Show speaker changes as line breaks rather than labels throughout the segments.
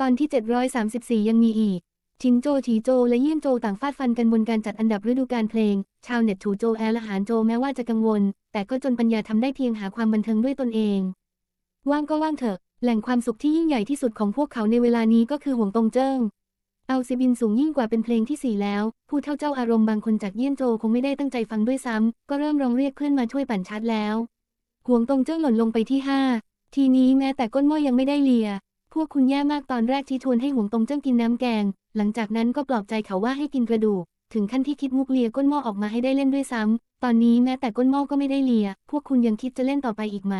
ตอนที่ 734 ยังมีอีก ชินโจฉีโจ และเยี่ยนโจต่างฟาดฟันกันบนการจัดอันดับฤดูกาลเพลง ชาวเน็ตถูโจแอลและหานโจแม้ว่าจะกังวล แต่ก็จนปัญญาทำได้เพียงหาความบันเทิงด้วยตนเอง ว่างก็ว่างเถอะ แหล่งความสุขที่ยิ่งใหญ่ที่สุดของพวกเขาในเวลานี้ก็คือห่วงตงเจิ้งเอาซิบินสูงยิ่งกว่าเป็นเพลงที่สี่แล้ว ผู้เท่าเจ้าอารมณ์บางคนจากเยี่ยนโจคงไม่ได้ตั้งใจฟังด้วยซ้ำก็เริ่มร้องเรียกเพื่อนมาช่วยปั่นชาร์จแล้ว ห่วงตงเจิ้งหล่นลงไปที่ห้าทีนี้แม้แต่ก้นหม้อยังไม่ได้เลีย พวกคุณแย่มากตอนแรกที่ชวนให้หวงตงเจิ้งกินน้ำแกง หลังจากนั้นก็ปลอบใจเขาว่าให้กินกระดูก ถึงขั้นที่คิดมุกเลียก้นหม้อออกมาให้ได้เล่นด้วยซ้ำ ตอนนี้แม้แต่ก้นหม้อก็ไม่ได้เลีย พวกคุณยังคิดจะเล่นต่อไปอีกไหม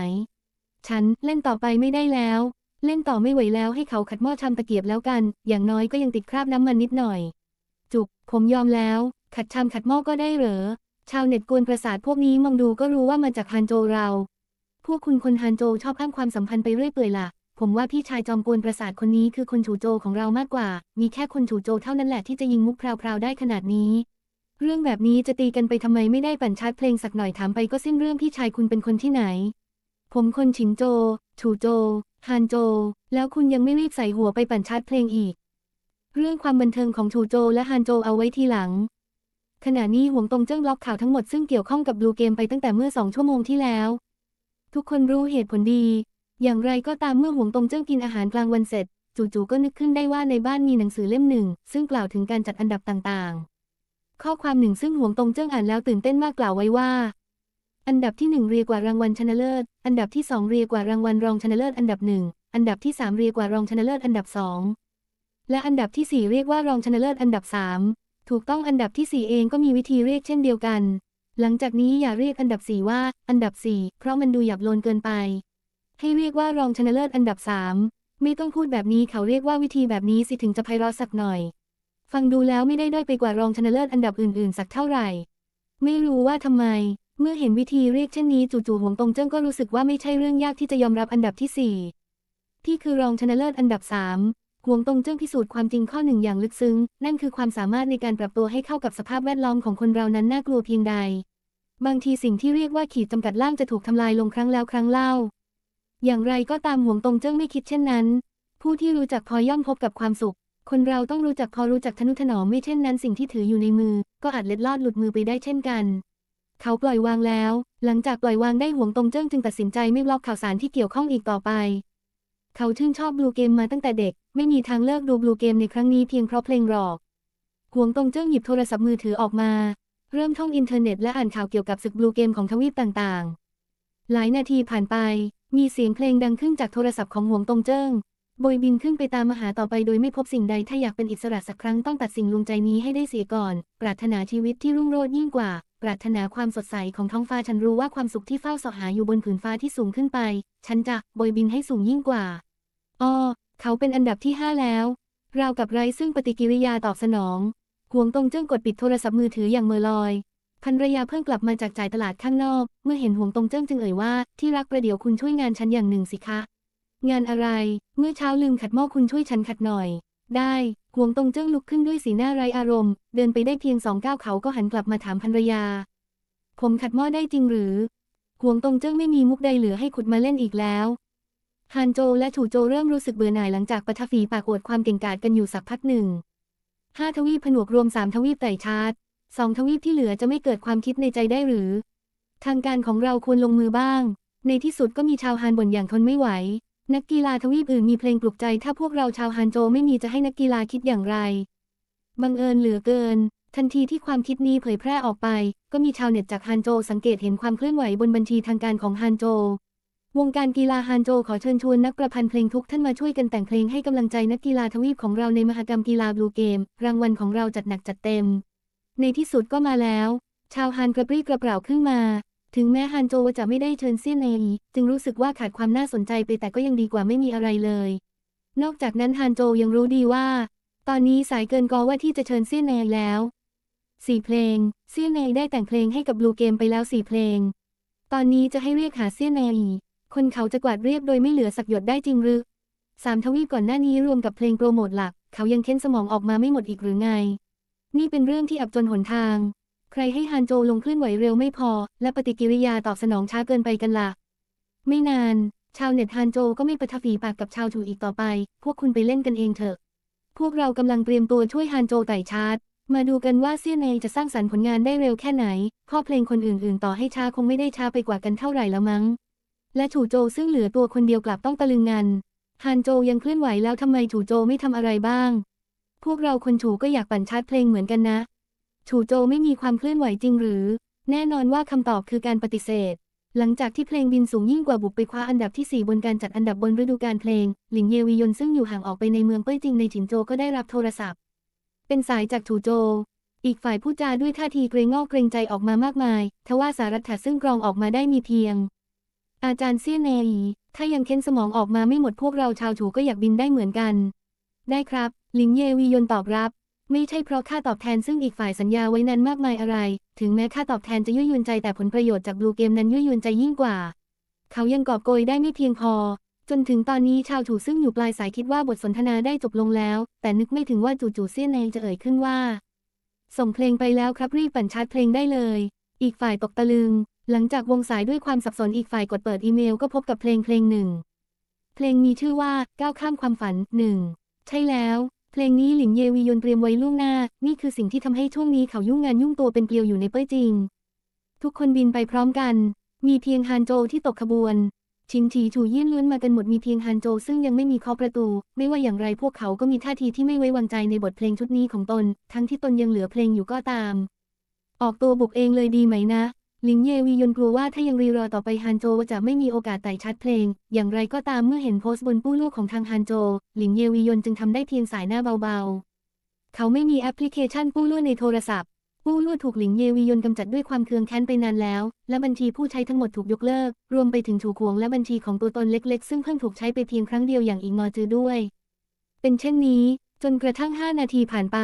ฉันเล่นต่อไปไม่ได้แล้ว เล่นต่อไม่ไหวแล้วให้เขาขัดหม้อชามตะเกียบแล้วกัน อย่างน้อยก็ยังติดคราบน้ำมันนิดหน่อย จุก ผมยอมแล้ว ขัดชามขัดหม้อก็ได้เหรอ ชาวเน็ตกวนประสาทพวกนี้มองดูก็รู้ว่ามาจากฮันโจเรา พวกคุณคนฮันโจชอบอ้างความสัมพันธ์ไปเรื่อยเปื่อยล่ะ ผมว่าพี่ชายจอมกวนประสาทคนนี้คือคนฉูโจของเรามากกว่า มีแค่คนฉูโจเท่านั้นแหละที่จะยิงมุกพราวๆได้ขนาดนี้ เรื่องแบบนี้จะตีกันไปทำไมไม่ได้ปั่นชาร์จเพลงสักหน่อยถามไปก็สิ้นเรื่องพี่ชายคุณเป็นคนที่ไหน ผมคนฉินโจฉูโจฮานโจ แล้วคุณยังไม่รีบใส่หัวไปปั่นชาร์จเพลงอีก เรื่องความบันเทิงของฉูโจและฮานโจเอาไว้ทีหลัง ขณะนี้หวงตงเจิ้งล็อกข่าวทั้งหมดซึ่งเกี่ยวข้องกับบลูเกมไปตั้งแต่เมื่อสองชั่วโมงที่แล้ว ทุกคนรู้เหตุผลดี อย่างไรก็ตามเมื่อหวงตงเจิ้งกินอาหารกลางวันเสร็จ จู่ๆก็นึกขึ้นได้ว่าในบ้านมีหนังสือเล่มหนึ่ง ซึ่งกล่าวถึงการจัดอันดับต่างๆ ข้อความหนึ่งซึ่งหวงตงเจิ้งอ่านแล้วตื่นเต้นมากกล่าวไว้ว่า อันดับที่หนึ่งเรียกว่ารางวัลชนะเลิศ อันดับที่สองเรียกว่ารางวัลรองชนะเลิศอันดับหนึ่งอันดับที่สามเรียกว่ารองชนะเลิศอันดับสองและอันดับที่สี่เรียกว่ารองชนะเลิศอันดับสามถูกต้องอันดับที่สี่เองก็มีวิธีเรียกเช่นเดียวกัน หลังจากนี้อย่าเรียกอันดับสี่ว่า อันดับสี่เพราะมันดูหยาบโลนเกินไป ให้เรียกว่ารองชนะเลิศอันดับสามไม่ต้องพูดแบบนี้เขาเรียกว่าวิธีแบบนี้สิถึงจะไพเราะสักหน่อย ฟังดูแล้วไม่ได้ด้อยไปกว่ารองชนะเลิศอันดับอื่นๆ สักเท่าไหร่ ไม่รู้ว่าทำไม เมื่อเห็นวิธีเรียกเช่นนี้จู่ๆหวงตงเจิ้งก็รู้สึกว่าไม่ใช่เรื่องยากที่จะยอมรับอันดับที่สี่ที่คือรองชนะเลิศอันดับสามหวงตงเจิ้งพิสูจน์ความจริงข้อหนึ่งอย่างลึกซึ้ง นั่นคือความสามารถในการปรับตัวให้เข้ากับสภาพแวดล้อมของคนเรานั้นน่ากลัวเพียงใด บางทีสิ่งที่เรียกว่าขีดจำกัดล่างจะถูกทำลายลงครั้งแล้วครั้งเล่า อย่างไรก็ตามหวงตงเจิ้งไม่คิดเช่นนั้น ผู้ที่รู้จักพอย่อมพบกับความสุข คนเราต้องรู้จักพอรู้จักทนุถนอมไม่เช่นนั้นสิ่งที่ถืออยู่ในมือ ก็อาจเล็ดลอดหลุดมือไปได้เช่นกัน เขาปล่อยวางแล้ว หลังจากปล่อยวางได้หวงตงเจิ้งจึงตัดสินใจไม่บล็อกข่าวสารที่เกี่ยวข้องอีกต่อไป เขาชื่นชอบบลูเกมมาตั้งแต่เด็ก ไม่มีทางเลิกดูบลูเกมในครั้งนี้เพียงเพราะเพลงหรอกหวงตงเจิ้งหยิบโทรศัพท์มือถือออกมา เริ่มท่องอินเทอร์เน็ตและอ่านข่าวเกี่ยวกับศึกบลูเกมของทวีปต่างๆ หลายนาทีผ่านไป มีเสียงเพลงดังขึ้นจากโทรศัพท์ของหวงตงเจิ้งโบยบินขึ้นไปตามมหาต่อไปโดยไม่พบสิ่งใด ถ้าอยากเป็นอิสระสักครั้งต้องตัดสิ่งลวงใจนี้ให้ได้เสียก่อน ปรารถนาชีวิตที่รุ่งโรจน์ยิ่งกว่า ปรารถนาความสดใสของท้องฟ้าฉันรู้ว่าความสุขที่เฝ้าสาะหาอยู่บนผืนฟ้าที่สูงขึ้นไป ฉันจะโบยบินให้สูงยิ่งกว่าอ้อเขาเป็นอันดับที่ห้าแล้วราวกับไร้ซึ่งปฏิกิริยาตอบสนองหวงตงเจิ้งกดปิดโทรศัพท์มือถืออย่างเมือลอย ภรรยาเพิ่งกลับมาจากจ่ายตลาดข้างนอก เมื่อเห็นหวงตงเจิ้งจึงเอ่ยว่าที่รักประเดี๋ยวคุณช่วยงานฉันอย่างหนึ่งสิคะ งานอะไร เมื่อเช้าลืมขัดหม้อคุณช่วยฉันขัดหน่อย ได้หวงตงเจิ้งลุกขึ้นด้วยสีหน้าไร้อารมณ์ เดินไปได้เพียงสองก้าวเขาก็หันกลับมาถามภรรยา ผมขัดหม้อได้จริงหรือหวงตงเจิ้งไม่มีมุกใดเหลือให้ขุดมาเล่นอีกแล้วฮานโจและถูโจเริ่มรู้สึกเบื่อหน่ายหลังจากปะทะฝีปากอวดความเก่งกาจกันอยู่สักพักหนึ่งห้าทวีปผนวกรวมสามทวีปไต่ชาร์ต สองทวีปที่เหลือจะไม่เกิดความคิดในใจได้หรือ ทางการของเราควรลงมือบ้าง ในที่สุดก็มีชาวฮานบ่นอย่างทนไม่ไหว นักกีฬาทวีปอื่นมีเพลงปลุกใจ ถ้าพวกเราชาวฮานโจไม่มีจะให้นักกีฬาคิดอย่างไร บังเอิญเหลือเกิน ทันทีที่ความคิดนี้เผยแพร่ออกไป ก็มีชาวเน็ตจากฮานโจสังเกตเห็นความเคลื่อนไหวบนบัญชีทางการของฮานโจ วงการกีฬาฮานโจขอเชิญชวนนักประพันธ์เพลงทุกท่านมาช่วยกันแต่งเพลงให้กำลังใจนักกีฬาทวีปของเราในมหกรรมกีฬาบลูเกม รางวัลของเราจัดหนักจัดเต็ม ในที่สุดก็มาแล้ว ชาวฮานกระปรี้กระเปร่าขึ้นมา ถึงแม้ฮานโจจะไม่ได้เชิญเซียนเอจึงรู้สึกว่าขาดความน่าสนใจไปแต่ก็ยังดีกว่าไม่มีอะไรเลย นอกจากนั้นฮานโจยังรู้ดีว่า ตอนนี้สายเกินกอว่าที่จะเชิญเซียนเอแล้วสี่เพลง เซียนเอได้แต่งเพลงให้กับบลูเกมไปแล้วสี่เพลง ตอนนี้จะให้เรียกหาเซียนเอคนเขาจะกวาดเรียบโดยไม่เหลือสักหยดได้จริงหรือสามทวีปก่อนหน้านี้รวมกับเพลงโปรโมทหลัก เขายังเค้นสมองออกมาไม่หมดอีกหรือไง นี่เป็นเรื่องที่อับจนหนทาง ใครให้ฮานโจลงเคลื่อนไหวเร็วไม่พอ และปฏิกิริยาตอบสนองช้าเกินไปกันละ่ะ ไม่นาน ชาวเน็ตฮานโจก็ไม่ประทับฝีปากกับชาวถูอีกต่อไป พวกคุณไปเล่นกันเองเถอะ พวกเรากำลังเตรียมตัวช่วยฮานโจไต่ชาร์จมาดูกันว่าเซียนเอจะสร้างสรรค์ผลงานได้เร็วแค่ไหน ข้อเพลงคนอื่นๆ ต่อให้ช้าคงไม่ได้ช้าไปกว่ากันเท่าไหร่แล้วมั้ง และถูโจซึ่งเหลือตัวคนเดียวกลับต้องตะลึงงัน ฮานโจยังเคลื่อนไหวแล้วทำไมถูโจไม่ทำอะไรบ้าง พวกเราคนถูก็อยากปั่นชาร์จเพลงเหมือนกันนะ ถูโจไม่มีความเคลื่อนไหวจริงหรือ แน่นอนว่าคำตอบคือการปฏิเสธ หลังจากที่เพลงบินสูงยิ่งกว่าบุกไปคว้าอันดับที่ 4 บนการจัดอันดับบนฤดูกาลเพลง หลิงเยวียนซึ่งอยู่ห่างออกไปในเมืองเป้ยจิงในฉินโจก็ได้รับโทรศัพท์ เป็นสายจากถูโจ อีกฝ่ายพูดจาด้วยท่าทีเกรงงอกเกรงใจออกมามากมาย ทว่าสารัตถะซึ่งกรองออกมาได้มีเพียง อาจารย์เซี่ยนเนอีถ้ายังเค้นสมองออกมาไม่หมดพวกเราชาวถูก็อยากบินได้เหมือนกัน ได้ครับ หลิงเยวียนตอบรับ ไม่ใช่เพราะค่าตอบแทนซึ่งอีกฝ่ายสัญญาไว้นั้นมากมายอะไร ถึงแม้ค่าตอบแทนจะยั่วยวนใจแต่ผลประโยชน์จากบลูเกมนั้นยั่วยวนใจยิ่งกว่า เขายังกอบโกยได้ไม่เพียงพอ จนถึงตอนนี้ชาวถูซึ่งอยู่ปลายสายคิดว่าบทสนทนาได้จบลงแล้ว แต่นึกไม่ถึงว่าจู่ๆเซี่ยนเองจะเอ่ยขึ้นว่า ส่งเพลงไปแล้วครับรีบปั่นชาร์จเพลงได้เลย อีกฝ่ายตกตะลึง หลังจากวงสายด้วยความสับสนอีกฝ่ายกดเปิดอีเมลก็พบกับเพลงเพลงหนึ่ง เพลงมีชื่อว่าก้าวข้ามความฝันหนึ่งใช่แล้ว เพลงนี้หลิงเยวียนเตรียมไว้ล่วงหน้า นี่คือสิ่งที่ทำให้ช่วงนี้เขายุ่งงานยุ่งตัวเป็นเกลียวอยู่ในเป้ยจริง ทุกคนบินไปพร้อมกัน มีเพียงฮานโจที่ตกขบวน ชิงฉีถูยื่นล้วนมากันหมดมีเพียงฮานโจซึ่งยังไม่มีเคาะประตู ไม่ว่าอย่างไรพวกเขาก็มีท่าทีที่ไม่ไว้วางใจในบทเพลงชุดนี้ของตน ทั้งที่ตนยังเหลือเพลงอยู่ก็ตาม ออกตัวบุกเองเลยดีไหมนะ หลิงเยวียนกลัวว่าถ้ายังรีรอต่อไปฮานโจจะไม่มีโอกาสไต่ชัดเพลง อย่างไรก็ตามเมื่อเห็นโพสต์บนปู้ลูกของทางฮานโจ หลิงเยวียนจึงทำได้เพียงสายหน้าเบาๆ เขาไม่มีแอปพลิเคชันปู้ลู่ในโทรศัพท์ ปู้ลู่ถูกหลิงเยวียนกำจัดด้วยความเคืองแค้นไปนานแล้ว และบัญชีผู้ใช้ทั้งหมดถูกยกเลิก รวมไปถึงถูกขวงและบัญชีของตัวตนเล็ก ๆ ซึ่งเพิ่งถูกใช้ไปเพียงครั้งเดียวอย่างอิงงอจือด้วย เป็นเช่นนี้ จนกระทั่ง 5 นาทีผ่านไป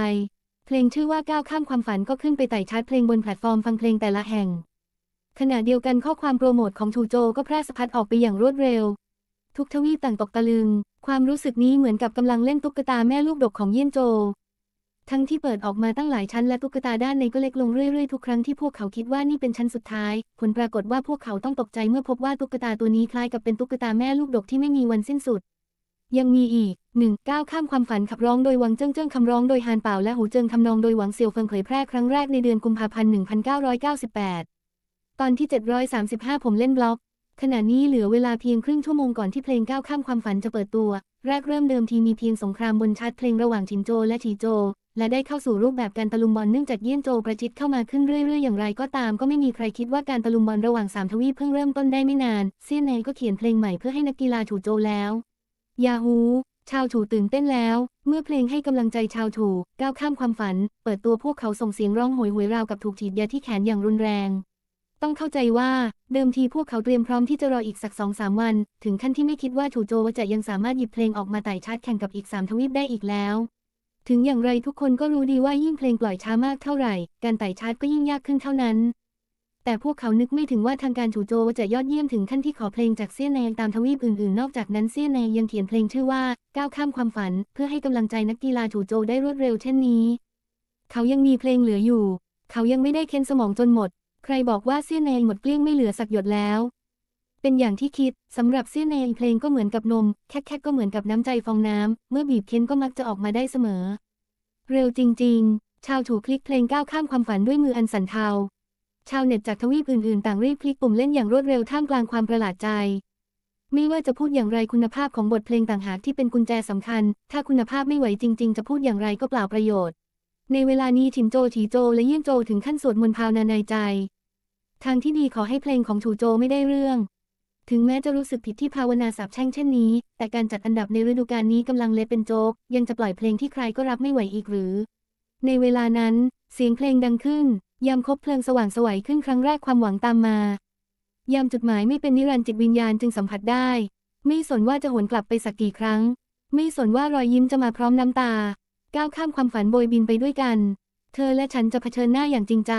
เพลงชื่อว่าก้าวข้ามความฝันก็ขึ้นไปไต่ชาร์ตเพลงบนแพลตฟอร์มฟังเพลงแต่ละแห่ง ขณะเดียวกันข้อความโปรโมทของชูโจก็แพร่สะพัดออกไปอย่างรวดเร็ว ทุกทวีปต่างตกตะลึง ความรู้สึกนี้เหมือนกับกำลังเล่นตุ๊กตาแม่ลูกดกของเยี่ยนโจ ทั้งที่เปิดออกมาตั้งหลายชั้นและตุ๊กตาด้านในก็เล็กลงเรื่อยๆทุกครั้งที่พวกเขาคิดว่านี่เป็นชั้นสุดท้าย ผลปรากฏว่าพวกเขาต้องตกใจเมื่อพบว่าตุ๊กตาตัวนี้คล้ายกับเป็นตุ๊กตาแม่ลูกดกที่ไม่มีวันสิ้นสุด ยังมีอีกหนึ่งก้าวข้ามความฝันขับร้องโดยหวังเจิ้งเจิ้งคำร้องโดยฮานเป่าและหูเจิงทำนองโดยหวังเซียวเฟิงเผยแพร่ครั้งแรกในเดือนกุมภาพันธ์1998 ตอนที่ 735 ผมเล่นบล็อก ขณะนี้เหลือเวลาเพียงครึ่งชั่วโมงก่อนที่เพลงก้าวข้ามความฝันจะเปิดตัว แรกเริ่มเดิมทีมีเพียงสงครามบนชาร์ตเพลงระหว่างชินโจและชีโจ และได้เข้าสู่รูปแบบการตะลุมบอลเนื่องจากเยี่ยนโจประชิดเข้ามาขึ้นเรื่อยๆ อย่างไรก็ตาม ก็ไม่มีใครคิดว่าการตะลุมบอลระหว่างสามทวีปเพิ่งเริ่มต้นได้ไม่นาน เซียนแนนก็เขียนเพลงใหม่เพื่อให้นักกีฬาถูโจแล้วยาฮูชาวถูตื่นเต้นแล้ว เมื่อเพลงให้กำลังใจชาวถูก้าวข้ามความฝัน เปิดตัวพวกเขาส่งเสียงร้องโหยหวยราวกับถูกฉีดยาที่แขนอย่างรุนแรง ต้องเข้าใจว่า เดิมทีพวกเขาเตรียมพร้อมที่จะรออีกสักสองสามวัน ถึงขั้นที่ไม่คิดว่าถูโจวจะยังสามารถหยิบเพลงออกมาไต่ชาร์ตแข่งกับอีกสามทวีปได้อีกแล้ว ถึงอย่างไรทุกคนก็รู้ดีว่ายิ่งเพลงปล่อยช้ามากเท่าไหร่ การไต่ชาร์ตก็ยิ่งยากขึ้นเท่านั้น แต่พวกเขานึกไม่ถึงว่าทางการถูโจวจะยอดเยี่ยมถึงขั้นที่ขอเพลงจากเซี่ยนแนงตามทวีปอื่นๆ นอกจากนั้นเซี่ยนแนงยังเขียนเพลงชื่อว่าก้าวข้ามความฝัน เพื่อให้กำลังใจนักกีฬาถูโจได้รวดเร็วเช่นนี้ เขายังมีเพลงเหลืออยู่ เขายังไม่ได้เค้นสมองจนหมด ใครบอกว่าเซี่ยนแนงหมดเกลี้ยงไม่เหลือสักหยดแล้ว เป็นอย่างที่คิดสำหรับเซี่ยนแนงเพลงก็เหมือนกับนม แค่ๆก็เหมือนกับน้ำใจฟองน้ำเมื่อบีบเค้นก็มักจะออกมาได้เสมอ เร็วจริง ๆ ชาวถูคลิกเพลงก้าวข้ามความฝันด้วยมืออันสั่นเทาชาวเน็ตจากทวีปอื่นๆ ต่างรีบคลิกปุ่มเล่นอย่างรวดเร็วท่ามกลางความประหลาดใจไม่ว่าจะพูดอย่างไรคุณภาพของบทเพลงต่างหากที่เป็นกุญแจสำคัญ ถ้าคุณภาพไม่ไหวจริง ๆ จะพูดอย่างไรก็เปล่าประโยชน์ ในเวลานี้ฉินโจฉีโจและเยี่ยนโจถึงขั้นสวดมนต์ภาวนาในใจ ทางที่ดีขอให้เพลงของฉูโจไม่ได้เรื่อง ถึงแม้จะรู้สึกผิดที่ภาวนาสาบแช่งเช่นนี้ แต่การจัดอันดับในฤดูกาลนี้กำลังเละเป็นโจก ยังจะปล่อยเพลงที่ใครก็รับไม่ไหวอีกหรือ ในเวลานั้น เสียงเพลงดังขึ้น ยามคบเพลิงสว่างสวัยขึ้นครั้งแรกความหวังตามมา ยามจุดหมายไม่เป็นนิรันดร์จิตวิญญาณจึงสัมผัสได้ ไม่สนว่าจะหวนกลับไปสักกี่ครั้ง ไม่สนว่ารอยยิ้มจะมาพร้อมน้ำตา ก้าวข้ามความฝันโบยบินไปด้วยกัน เธอและฉันจะเผชิญหน้าอย่างจริงใจ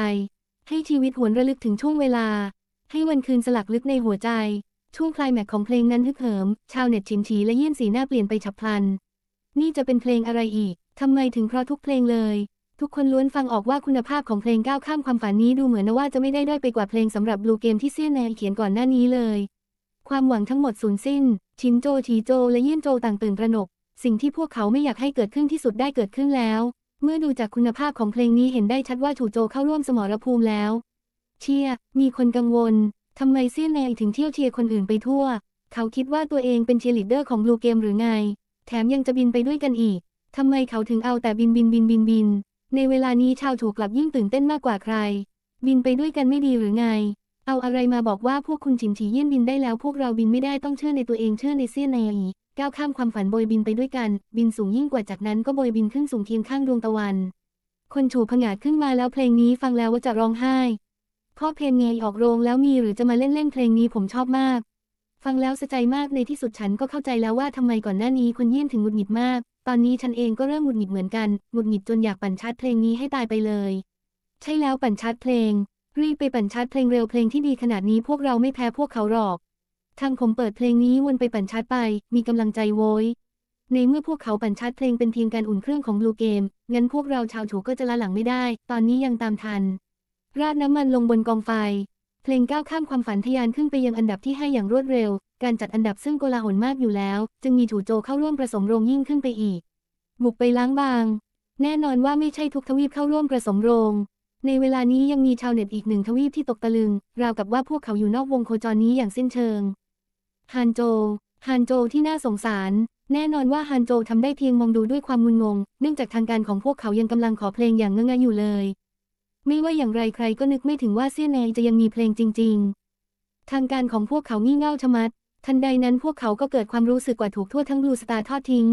ให้ชีวิตหวนระลึกถึงช่วงเวลา ให้วันคืนสลักลึกในหัวใจ ช่วงคลายแม็กของเพลงนั้นฮึกเหิม ชาวเน็ตชิมฉีและเยี่ยนสีหน้าเปลี่ยนไปฉับพลัน นี่จะเป็นเพลงอะไรอีกทำไมถึงเพราะทุกเพลงเลย ทุกคนล้วนฟังออกว่าคุณภาพของเพลงก้าวข้ามความฝันนี้ดูเหมือนว่าจะไม่ได้ด้อยไปกว่าเพลงสำหรับบลูเกมที่เซียนแนเขียนก่อนหน้านี้เลย ความหวังทั้งหมดสูญสิ้น ชินโจชีโจ และเยี่ยนโจต่างตื่นตระหนก สิ่งที่พวกเขาไม่อยากให้เกิดขึ้นที่สุดได้เกิดขึ้นแล้ว เมื่อดูจากคุณภาพของเพลงนี้เห็นได้ชัดว่าถูโจเข้าร่วมสมรภูมิแล้ว เชียมีคนกังวล ทำไมเซียนแนถึงเที่ยวเชียร์คนอื่นไปทั่ว เขาคิดว่าตัวเองเป็นเชียร์ลีดเดอร์ของบลูเกมหรือไง แถมยังจะบินไปด้วยกันอีก ทำไมเขาถึงเอาแต่บินบินบินบินบิน ในเวลานี้ชาวถูกกลับยิ่งตื่นเต้นมากกว่าใคร บินไปด้วยกันไม่ดีหรือไง เอาอะไรมาบอกว่าพวกคุณฉินฉีเยี่ยนบินได้แล้ว พวกเราบินไม่ได้ต้องเชื่อในตัวเองเชื่อในเซียนแนง ก้าวข้ามความฝันโบยบินไปด้วยกัน บินสูงยิ่งกว่าจากนั้นก็โบยบินขึ้นสูงเคียงข้างดวงตะวัน คนฉูผงาดขึ้นมาแล้วเพลงนี้ฟังแล้วว่าจะร้องไห้พ่อเพลงไงออกโรงแล้วมีหรือจะมาเล่นเล่นเพลงนี้ผมชอบมาก ฟังแล้วสะใจมากในที่สุดฉันก็เข้าใจแล้วว่าทำไมก่อนหน้านี้คุณเยี่ยนถึงหงุดหงิดมาก ตอนนี้ฉันเองก็เริ่มหงุดหงิดเหมือนกันหงุดหงิดจนอยากปั่นชัดเพลงนี้ให้ตายไปเลย ใช่แล้วปั่นชัดเพลงรีบไปปั่นชัดเพลงเร็วเพลงที่ดีขนาดนี้พวกเราไม่แพ้พวกเขาหรอก ทางผมเปิดเพลงนี้วนไปปั่นชัดไป มีกำลังใจโว้ย ในเมื่อพวกเขาปั่นชัดเพลงเป็นเพียงการอุ่นเครื่องของบลูเกม งั้นพวกเราชาวถูก็จะละหลังไม่ได้ ตอนนี้ยังตามทัน ราดน้ำมันลงบนกองไฟ เพลงก้าวข้ามความฝันทะยานขึ้นไปยังอันดับที่ให้อย่างรวดเร็ว การจัดอันดับซึ่งโกลาหลมากอยู่แล้ว จึงมีถูโจเข้าร่วมผสมโรงยิ่งขึ้นไปอีก บุกไปล้างบาง แน่นอนว่าไม่ใช่ทุกทวีปเข้าร่วมผสมโรงในเวลานี้ยังมีชาวเน็ตอีกหนึ่งทวีปที่ตกตะลึง ราวกับว่าพวกเขาอยู่นอกวงโคจรนี้อย่างสิ้นเชิง ฮันโจ ฮันโจที่น่าสงสาร แน่นอนว่าฮันโจทำได้เพียงมองดูด้วยความงุนงง เนื่องจากทางการของพวกเขายังกำลังขอเพลงอย่างเงยๆอยู่เลย ไม่ว่าอย่างไรใครก็นึกไม่ถึงว่าเซี่ยนแนจะยังมีเพลงจริง ๆ ทางการของพวกเขางี่เง่าชะมัด ทันใดนั้นพวกเขาก็เกิดความรู้สึกว่าถูกทั่วทั้งบลูสตาร์ทอดทิ้ง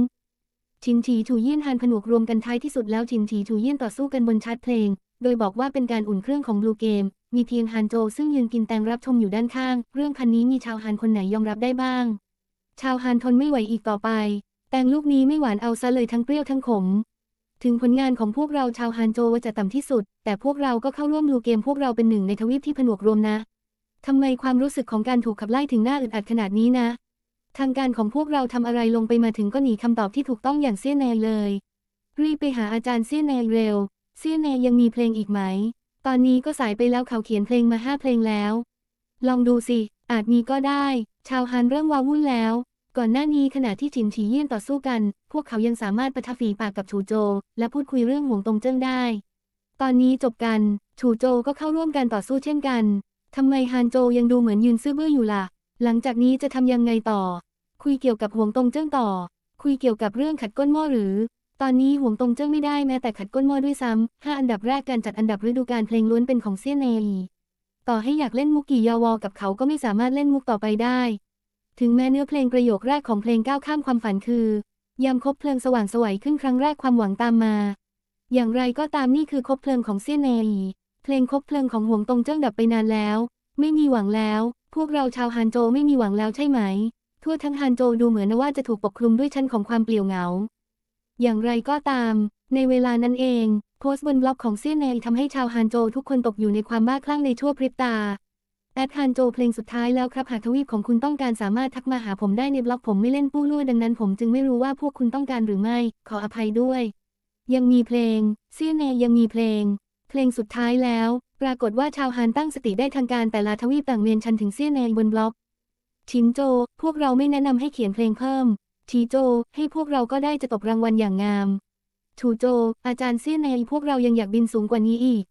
ชินฉีถูเยี่ยนฮันผนวกรวมกันท้ายที่สุดแล้วชินฉีถูเยี่ยนต่อสู้กันบนชาร์ตเพลง โดยบอกว่าเป็นการอุ่นเครื่องของบลูเกม มีเพียงฮันโจซึ่งยืนกินแตงรับชมอยู่ด้านข้าง เรื่องพันนี้มีชาวฮันคนไหนยอมรับได้บ้าง ชาวฮันทนไม่ไหวอีกต่อไป แตงลูกนี้ไม่หวานเอาซะเลยทั้งเปรี้ยวทั้งขม ถึงผลงานของพวกเราชาวฮันโจว่าจะต่ำที่สุด แต่พวกเราก็เข้าร่วมบลูเกมพวกเราเป็นหนึ่งในทวีปที่ผนวกรวมนะทำไมความรู้สึกของการถูกขับไล่ถึงหน้าอึดอัดขนาดนี้นะ ทางการของพวกเราทำอะไรลงไปมาถึงก็หนีคำตอบที่ถูกต้องอย่างเซี่ยนแนเลย รีบไปหาอาจารย์เซี่ยนแนเร็วเซี่ยนแนยังมีเพลงอีกไหม ตอนนี้ก็สายไปแล้วเขาเขียนเพลงมาห้าเพลงแล้ว ลองดูสิ อาจมีก็ได้ ชาวฮันเริ่มวาวุ่นแล้ว ก่อนหน้านี้ขณะที่จินฉีเยี่ยนต่อสู้กัน พวกเขายังสามารถประทับฝีปากกับฉูโจ และพูดคุยเรื่องห่วงตรงเจิ้งได้ ตอนนี้จบกันฉูโจก็เข้าร่วมการต่อสู้เช่นกันทำไมฮันโจยังดูเหมือนยืนซื่อบื้ออยู่ล่ะ หลังจากนี้จะทำยังไงต่อ คุยเกี่ยวกับห่วงตรงเจิ้งต่อ คุยเกี่ยวกับเรื่องขัดก้นหม้อหรือ ตอนนี้ห่วงตรงเจิ้งไม่ได้แม้แต่ขัดก้นหม้อด้วยซ้ำห้าอันดับแรกการจัดอันดับฤดูกาลเพลงล้วนเป็นของเซี่ยนเนยต่อให้อยากเล่นมุกกี่ยาวอกับเขาก็ไม่สามารถเล่นมุกต่อไปได้ ถึงแม้เนื้อเพลงประโยคแรกของเพลงก้าวข้ามความฝันคือยามคบเพลิงสว่างสวัยขึ้นครั้งแรกความหวังตามมา อย่างไรก็ตามนี่คือคบเพลิงของเซี่ยนเนยเพลงคบเพลิงของห่วงตรงเจิ้งดับไปนานแล้ว ไม่มีหวังแล้ว พวกเราชาวฮันโจไม่มีหวังแล้วใช่ไหม ทั่วทั้งฮันโจดูเหมือนว่าจะถูกปกคลุมด้วยชั้นของความเปลี่ยวเหงา อย่างไรก็ตาม ในเวลานั้นเองโพสต์บนบล็อกของเซี่ยเนยทำให้ชาวฮันโจทุกคนตกอยู่ในความบ้าคลั่งในชั่วพริบตาแอดฮันโจเพลงสุดท้ายแล้วครับหากทวีปของคุณต้องการสามารถทักมาหาผมได้ในบล็อกผมไม่เล่นปู้ลู่ดังนั้นผมจึงไม่รู้ว่าพวกคุณต้องการหรือไม่ ขออภัยด้วย ยังมีเพลง เซี่ยเนยยังมีเพลง เพลงสุดท้ายแล้ว ปรากฏว่าชาวฮันตั้งสติได้ทางการแต่ละทวีปต่างเมียนชันถึงเซี่ยเนยบนบล็อกชินโจ พวกเราไม่แนะนำให้เขียนเพลงเพิ่ม ทีโจ ให้พวกเราก็ได้จะตบรางวัลอย่างงามชูโจ อาจารย์เซี่ยนเนพวกเรายังอยากบินสูงกว่านี้อีก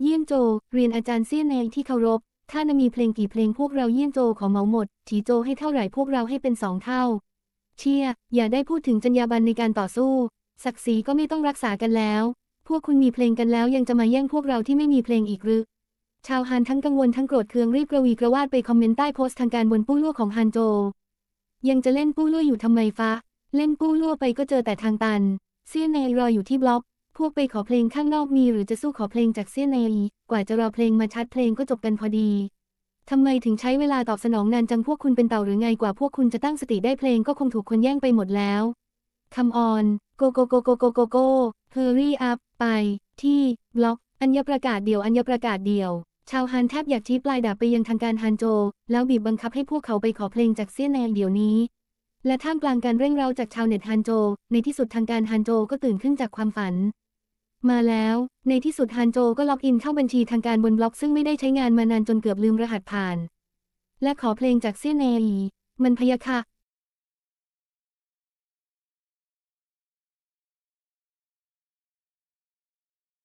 เยี่ยนโจ เรียนอาจารย์เซี่ยนเนที่เคารพ ถ้านมีเพลงกี่เพลงพวกเราเยี่ยนโจขอเหมาหมด ทีโจให้เท่าไหร่พวกเราให้เป็นสองเท่า เชีย อย่าได้พูดถึงจรรยาบรรณในการต่อสู้ ศักดิ์ศรีก็ไม่ต้องรักษากันแล้ว พวกคุณมีเพลงกันแล้วยังจะมาแย่งพวกเราที่ไม่มีเพลงอีกหรือชาวฮันทั้งกังวลทั้งโกรธเคืองรีบกระวีกระวาดไปคอมเมนต์ใต้โพสต์ทางการบนปู้ลั่วของฮันโจ ยังจะเล่นปู้ลั่วอยู่ทำไมฟะเล่นปู้ลั่วไปก็เจอแต่ทางตันเซียนเนยรออยู่ที่บล็อก พวกไปขอเพลงข้างนอกมีหรือจะสู้ขอเพลงจากเซียนเนยกว่าจะรอเพลงมาชัดเพลงก็จบกันพอดีทำไมถึงใช้เวลาตอบสนองนานจังพวกคุณเป็นเต่าหรือไงกว่าพวกคุณจะตั้งสติได้เพลงก็คงถูกคนแย่งไปหมดแล้วคำออนโกโกโกโกโกโกโกเฮอรี่อัพไป ที่บล็อก อัญญประกาศเดี่ยวอัญญประกาศเดี่ยว ชาวฮันแทบอยากชี้ปลายดาบไปยังทางการฮันโจ แล้วบีบบังคับให้พวกเขาไปขอเพลงจากเซี่ยนแนงเดี๋ยวนี้ และท่ามกลางการเร่งเร้าจากชาวเน็ตฮันโจ ในที่สุดทางการฮันโจก็ตื่นขึ้นจากความฝัน มาแล้ว ในที่สุดฮันโจก็ล็อกอินเข้าบัญชีทางการบนบล็อกซึ่งไม่ได้ใช้งานมานานจนเกือบลืมรหัสผ่าน และขอเพลงจากเซี่ยเนอีมันพยาค่ะ